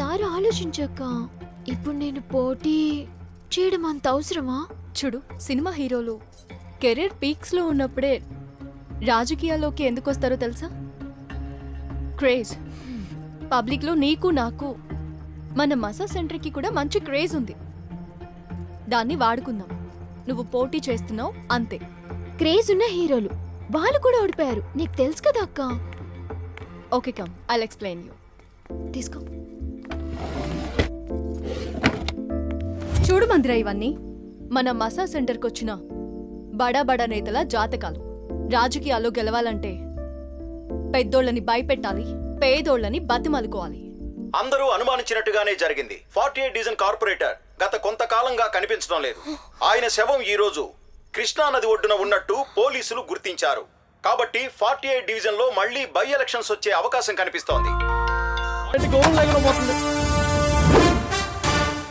ఒక్కసారి ఆలోచించక్క. ఇప్పుడు నేను పోటీ చేయడం అంత అవసరమా? చూడు సినిమా హీరోలు కెరీర్ పీక్స్లో ఉన్నప్పుడే రాజకీయాల్లోకి ఎందుకు వస్తారో తెలుసా? క్రేజ్. పబ్లిక్లో నీకు నాకు మన మసా సెంటర్కి కూడా మంచి క్రేజ్ ఉంది. దాన్ని వాడుకుందాం. నువ్వు పోటీ చేస్తున్నావు అంతే. క్రేజ్ ఉన్న హీరోలు. వాళ్ళు కూడా ఓడిపోయారు. నీకు తెలుసు కదా అక్క. Okay come. I'll explain you. తీసుకో. చూడు మందిరా ఇవన్నీ. మన మసా సెంటర్కి వచ్చిన బడా బడా నేతల జాతకాలు. రాజకీయాల్లో గెలవాలంటే పెద్దోళ్ళని భయపెట్టాలి పేదోళ్ళని బతిమలుకోవాలి. అందరూ అనుమానించినట్టుగానే జరిగింది. ఫార్టీ ఎయిట్ డివిజన్ కార్పొరేటర్ గత కొంతకాలంగా కనిపించడం లేదు. ఆయన శవం ఈ రోజు కృష్ణా నది ఒడ్డున ఉన్నట్టు పోలీసులు గుర్తించారు. కాబట్టి ఫార్టీ ఎయిట్ డివిజన్లో మళ్ళీ బై ఎలక్షన్స్ వచ్చే అవకాశం కనిపిస్తోంది.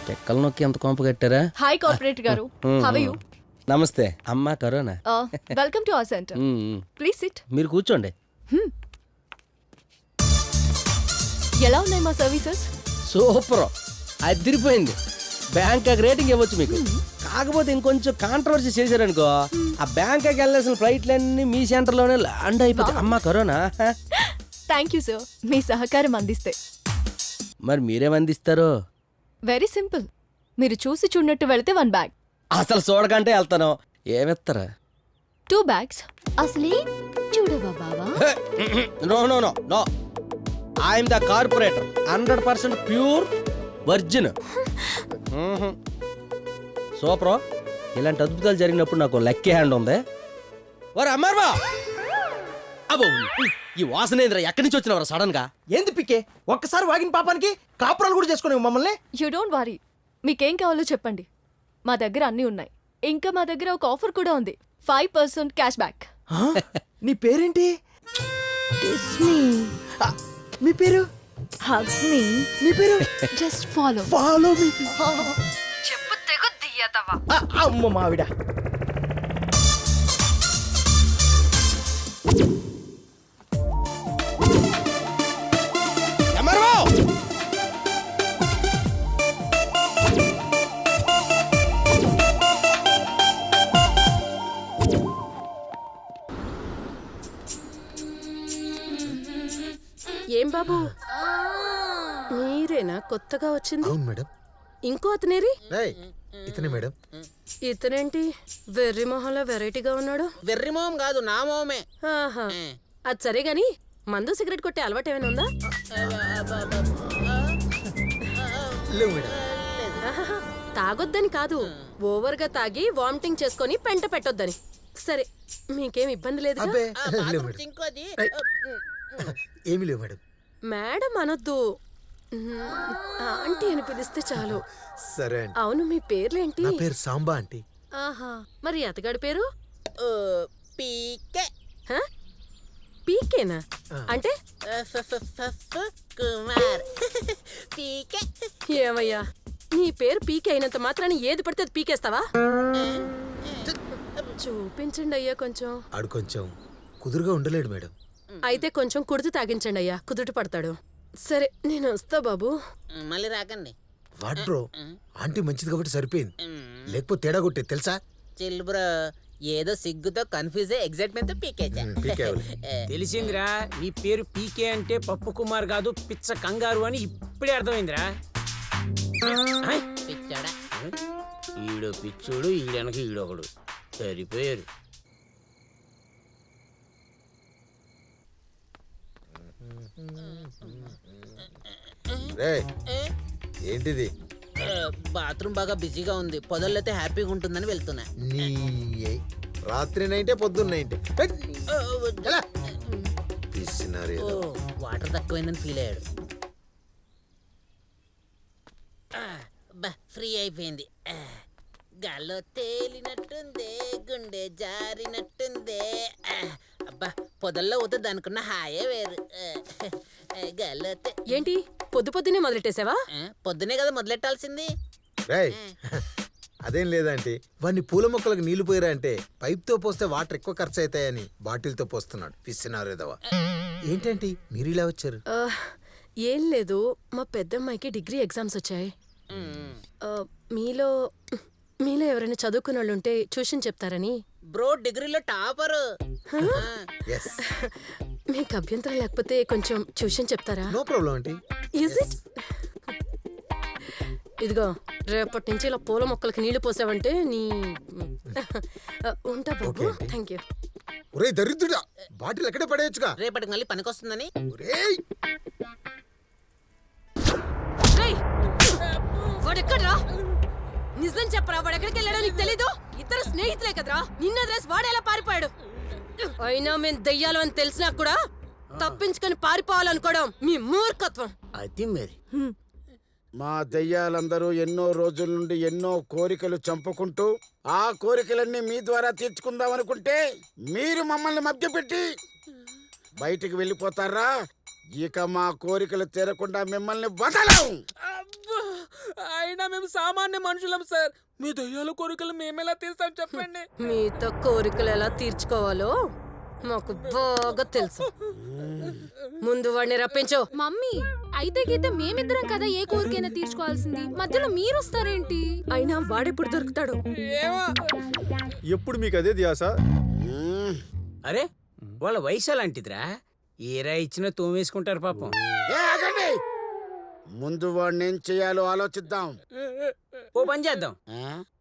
చెక్కలు నొక్కి ఎంత కొంప కట్టారా? హాయ్ కార్పొరేట్ గారు. హవ్ యూ నమస్తే. అమ్మా Corona. Welcome to our centre. Please sit మీరు కూర్చోండి. ఎలా ఉన్నాయి మా సర్వీసెస్ సూపర్. అదిరిపోయింది. బ్యాంకాక్ రేటింగ్ ఇవ్వచ్చు మీకు. కాకపోతే ఇంకొంచెం కాంట్రవర్సీ చేశారనుకో ఆ బ్యాంకాక్ వెళ్ళాల్సిన ఫ్లైట్లన్నీ మీ సెంటర్లోనే ల్యాండ్ అయిపోతాయి అమ్మా కరోనా. థ్యాంక్ యూ సార్ మీ సహకారం అందిస్తే. మరి మీరేమందిస్తారు వెరీ సింపుల్ మీరు చూసి చూడనట్టు వెళితే వన్ బ్యాగ్ అసలు చూడకంటే వెళ్తాను. ఏమిస్తారా టూ బ్యాగ్స్ అసలే చూడవా బావా? No no no no. I'm the corporator hundred percent pure virgin super. ఇలాంటి అద్భుతాలు జరిగినప్పుడు నాకు లక్కీ హ్యాండ్ ఉంది. వరే అమ్మారు అబ్బో ఈ వాసన ఏంద్రా ఎక్కడి నుంచి వచ్చినవరా సడన్గా? ఏంది పికే? ఒక్కసారి వాగిన పాపానికి కాపురాలు కూడా చేసుకునే మమ్మల్ని? యూ డోంట్ వరీ మీకేం కావాలో చెప్పండి. మా దగ్గర అన్నీ ఉన్నాయి. ఇంకా మా దగ్గర ఒక ఆఫర్ కూడా ఉంది. Five percent cash back? నీ పేరేంటి? ఆ, మీ పేరు? మీ మీ పేరు? జస్ట్ ఫాలో ఫాలో మీ చెప్పు తెగు దియ్యతవా. అమ్మ మావిడ. కొత్తగా వచ్చింది? అవును మేడం. ఇంకో అతనేరి? రేయ్, ఇతనే మేడం. ఇతనేంటి? వెర్రి మొహంలో వెరైటీగా ఉన్నాడు. వెర్రి మొహం కాదు నా మొహమే. ఆహా. అది సరే గాని మందు సిగరెట్ కొట్టే అలవాటు ఏమైనా ఉందా? లేవు మేడం. ఆహాహా, తాగొద్దని కాదు. ఓవర్గా తాగి వామిటింగ్ చేసుకొని పెంట పెట్టొద్దని. సరే మీకేం ఇబ్బంది లేదు అబ్బే లేవు మేడం. ఏమీ లేవు మేడం. మేడం అనొద్దు. ఆంటీ అని పిలిస్తే చాలు. సరే అండి. అవును మీ పేర్లేంటి? నా పేరు సాంబా ఆంటీ. ఆహా మరి అతగాడి పేరు? ఓ, పీకే. హ? పీకేనా? అంటే? కుమార్. పీకే. ఏమయ్యా నీ పేరు పీకే అయినంత మాత్రాన్ని ఏది పడితే అది పీకేస్తావా? చూపించండి అయ్యా కొంచెం. ఆడు కొంచెం కుదురుగా ఉండలేడు మేడం. అయితే కొంచెం కుడితి తాగించండి అయ్యా కుదుట పడతాడు. సరే నేను వస్తా బాబు. మళ్ళీ రాకండి. What bro? ఆంటీ మంచిది కాబట్టి సరిపోయింది. లేకపోతే తేడా కొట్టే తెలుసా? చిల్ బ్రో ఏదో సిగ్గుతో కన్ఫ్యూజ్ అయ్యి ఎగ్జైట్మెంట్తో. తెలిసిందిరా నీ పేరు పీకే అంటే పప్పు కుమార్ కాదు పిచ్చ కంగారు అని ఇప్పుడే అర్థమైందిరా. పిచ్చాడా. ఈడో పిచ్చోడు ఈడనక ఈడొకడు. సరిపోయారు. రేయ్ ఏంటిది? బాత్రూమ్ బాగా బిజీగా ఉంది. పొదల్లైతే హ్యాపీగా ఉంటుందని వెళ్తున్నా. నీ రాత్రి నైంటే పొద్దున్న నైంటే. పిసినారు ఓ ఏదో. వాటర్ తక్కువైందని ఫీల్ అయ్యాడు. ఆ, బా ఫ్రీ అయిపోయింది. ఆ, గాల్లో తేలినట్టుందే గుండె జారినట్టుందే. ఆ, అబ్బా పొదల్లో అవుతుంది అనుకున్న హాయే వేరు. గాల్లో ఏంటి? పొద్దు పొద్దునే మొదలెట్టేసావా పొద్దునే కదా మొదలెట్టాల్సింది. రేయ్ అదేం లేదంటే వాడిని పూల మొక్కలకు నీళ్ళు పోయిరా అంటే పైప్తో పోస్తే వాటర్ ఎక్కువ ఖర్చు అవుతాయని బాటిల్తో పోస్తున్నాడు. పిసినారు ఏదవా. ఏంటంటే? మీరు ఇలా వచ్చారు? ఆ, ఏం లేదు. మా పెద్దమ్మాయికి డిగ్రీ ఎగ్జామ్స్ వచ్చాయి. ఆ, మీలో మీలో ఎవరైనా చదువుకున్న వాళ్ళు ఉంటే ట్యూషన్ చెప్తారని. బ్రో డిగ్రీలో టాపరు. ఎస్ మీకు అభ్యంతరం లేకపోతే కొంచెం ట్యూషన్ చెప్తారా? No problem aunty. Is it? ఇదిగో రేపటి నుంచి ఇలా పూల మొక్కలకి నీళ్ళు పోసావంటే నీ ఉంటా బాబు. థ్యాంక్ యూ ఒరే దరిద్రుడా బాటిల్ ఎక్కడే పడేయచ్చుగా? రేపటికి మళ్ళీ పనికొస్తుందని. ఒరేయ్. వాడెక్కడ్రా? నిజం చెప్పరా వాడెక్కడికి వెళ్ళాడో నీకు తెలీదు? ఇద్దరు స్నేహితులే కదరా. నిన్న డ్రెస్ వాడేలా పారిపోయాడు. అయినా మేము దెయ్యాలు అని తెలిసినా కూడా తప్పించుకొని పారిపోవాలనుకోవడం మీ మూర్ఖత్వం. అది మరి. మా దెయ్యాలందరూ ఎన్నో రోజుల నుండి ఎన్నో కోరికలు చంపుకుంటూ ఆ కోరికలన్నీ మీ ద్వారా తీర్చుకుందామనుకుంటే మీరు మమ్మల్ని మభ్యపెట్టి బయటికి వెళ్ళిపోతారా? ఇక మా కోరికలు తీరకుండా మిమ్మల్ని వదలం. అయినా మేము సామాన్య మనుషులం సార్. మీ దయ్యాల కోరికలు మేమెలా తీస్తాం చెప్పండి. మీతో కోరికలు ఎలా తీర్చుకోవాలో మాకు బాగా తెలుసు. ముందు వాడిని రప్పించు. మమ్మీ అయితే గీత మేమిద్దరం కదా ఏ కోరికైనా తీర్చుకోవాల్సింది? మధ్యలో మీరు వస్తారేంటి అయినా వాడెప్పుడు దొరుకుతాడు? ఎప్పుడు మీకు అదే ధ్యాస. అరే వాళ్ళ వయసు అలాంటిదిరా ఏరా ఇచ్చినా తోమేసుకుంటారు పాపం. ఏ ఆగండి! ముందు వాడిని ఏం చేయాలో ఆలోచిద్దాం. ఓ పని చేద్దాం?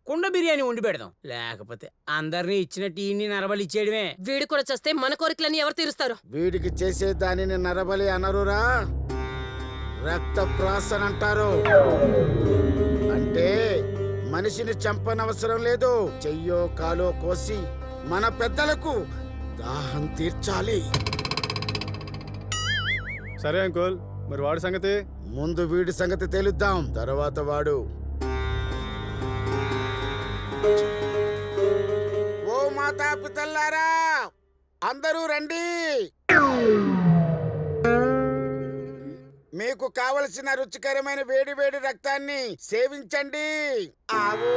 కుండ బిర్యానీ వండి పెడదాం. లేకపోతే అందరినీ ఇచ్చినట్టు ఈ నరబలి ఇచ్చేయడమే. వీడు కూడా చేస్తే మన కోరికలన్నీ ఎవరు తీరుస్తారు? వీడికి చేసే దానిని నరబలి అనరురా. రక్త ప్రాసన అంటారు. అంటే మనిషిని చంపనవసరం లేదు. చెయ్యో కాలో కోసి మన పెద్దలకు దాహం తీర్చాలి. సరే అంకుల్. మరి వాడి సంగతి? ముందు వీడి సంగతి తేలుద్దాం తర్వాత వాడు. ఓ మాతా పితల్లారా అందరూ రండి. మీకు కావలసిన రుచికరమైన వేడి వేడి రక్తాన్ని సేవించండి. ఆవో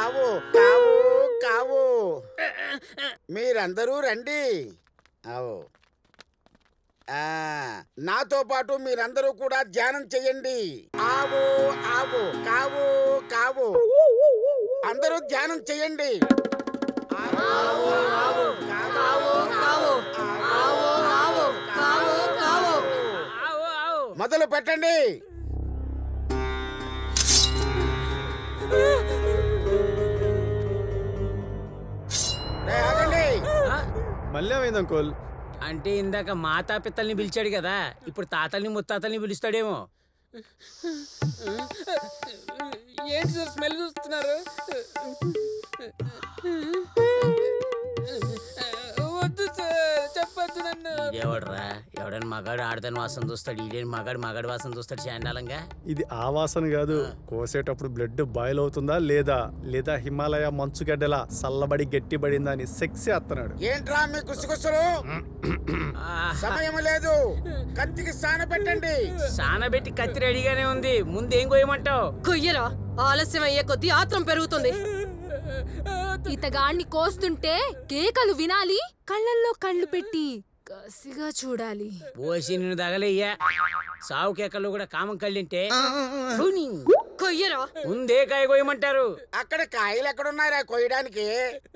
ఆవు కావో కావో. మీరందరూ రండి. ఆవో. నాతో పాటు మీరందరూ కూడా ధ్యానం చెయ్యండి ఆవు ఆవు కావు కావు అందరూ ధ్యానం చెయ్యండి ఆవు, ఆవు, కావు, కావు. ఆవో, ఆవో, కావో, కావో. ఆవు, ఆవు. మొదలు పెట్టండి? మళ్ళీ ఏమైంది అంకుల్ అంటే ఇందాక మాతా పిత్తల్ని పిలిచాడు కదా ఇప్పుడు తాతల్ని ముత్తాతల్ని పిలుస్తాడేమో. ఏంటి సార్ స్మెల్ చూస్తున్నారు? ఎవడరా ఎవడని మగాడు ఆడదని వాసన చూస్తాడు ఈడేని మగాడు మగాడు వాసన చూస్తాడు చాండాలంగా? ఇది ఆ వాసన కాదు. కోసేటప్పుడు బ్లడ్ బాయిల్ అవుతుందా లేదా? లేదా హిమాలయ మంచుగడ్డలా చల్లబడి గట్టిబడిందా అని సెక్స్ చేస్తున్నాడు. ఏంట్రా మీ గుసగుసలు? సమయం లేదు. కత్తికి సాన పెట్టండి. సానబెట్టి కత్తి రెడీగానే ఉంది. ముందు ఏం కోయమంటావు కొయ్యరా? ఆలస్యం అయ్యే కొద్దీ ఆత్రం పెరుగుతుంది. ఇతగాన్ని కోస్తుంటే కేకలు వినాలి కళ్ళల్లో కళ్ళు పెట్టి. కసిగా చూడాలి. పోసి నిన్ను తగలయ్యా. సావు కేకల్లో కూడా కామం కళ్ళింటే కొయ్యరా? ముందే కాయ కోయమంటారు అక్కడ కాయలు ఎక్కడున్నారా కొయ్యడానికి?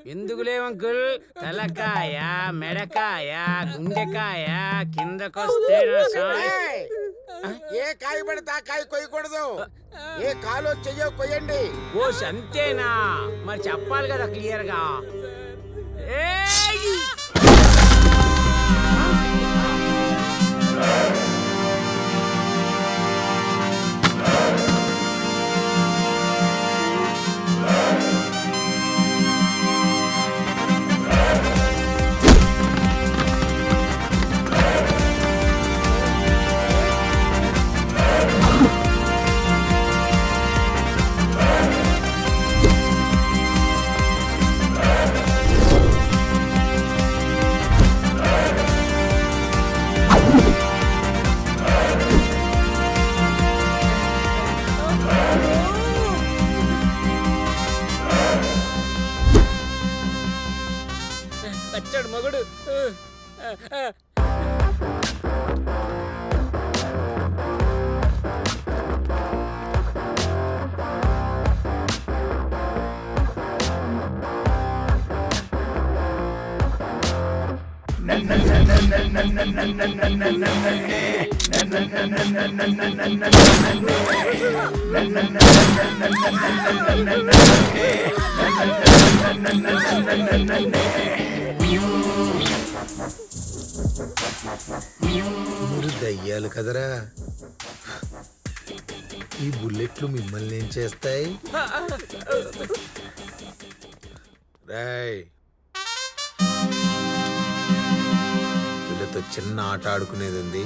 ఎందుకు లేవంకుల్ తలకాయ మెడకాయ గుండెకాయ కిందకొస్తే! ఏ కాయ పడితే ఆ కాయ కొయ్యకూడదు. ఏ కాలో చెయ్యో కొయ్యండి. ఓ అంతేనా మరి చెప్పాలి కదా క్లియర్గా ఏయ్! Amen. మీరు దయ్యాలు కదరా. ఈ బుల్లెట్లు మిమ్మల్ని ఏం చేస్తాయి? రాయ్ వీళ్ళతో చిన్న ఆట ఆడుకునేది ఉంది.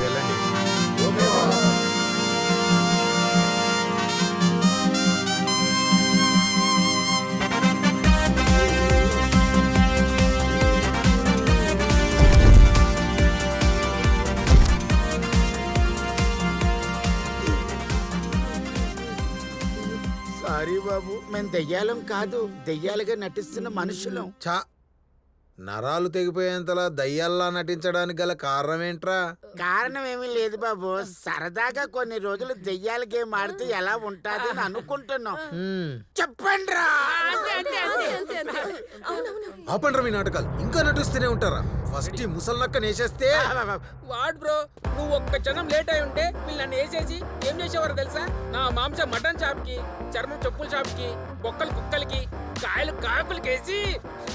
వెళ్ళండి. సారీ బాబు మేము దెయ్యాలం కాదు దెయ్యాలుగా నటిస్తున్న మనుషులం. చా నరాలు తెగిపోయేంతలా దయ్యాల్లా నటించడానికి గల కారణం ఏంట్రా కారణం ఏమీ లేదు బాబు. సరదాగా కొన్ని రోజులు దెయ్యాల గేమ్ ఆడితే ఎలా ఉంటాది అని అనుకుంటున్నాం. చెప్పండి రా ఆపండ్రా మీ నాటకాలు. ఇంకా నటిస్తూనే ఉంటారా? ఫస్ట్ ఈ ముసల్నక్క నేసేస్తే? వాడు బ్రో నువ్వు ఒక్క క్షణం లేట్ అయి ఉంటే వీళ్ళు నన్ను వేసేసి ఏం చేసేవారు తెలుసా? నా మాంసం మటన్ షాప్కి చర్మం చెప్పుల షాప్కి బొక్కలు కుక్కలకి కాయలు కాకులకి వేసి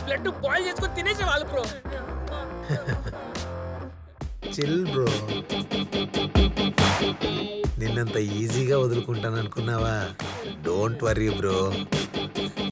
బ్లడ్ బాయిల్ చేసుకొని తినేసేవాళ్ళు బ్రో. Chill bro. నిన్నంత ఈజీగా వదులుకుంటాను అనుకున్నావా డోంట్ వర్రీ బ్రో.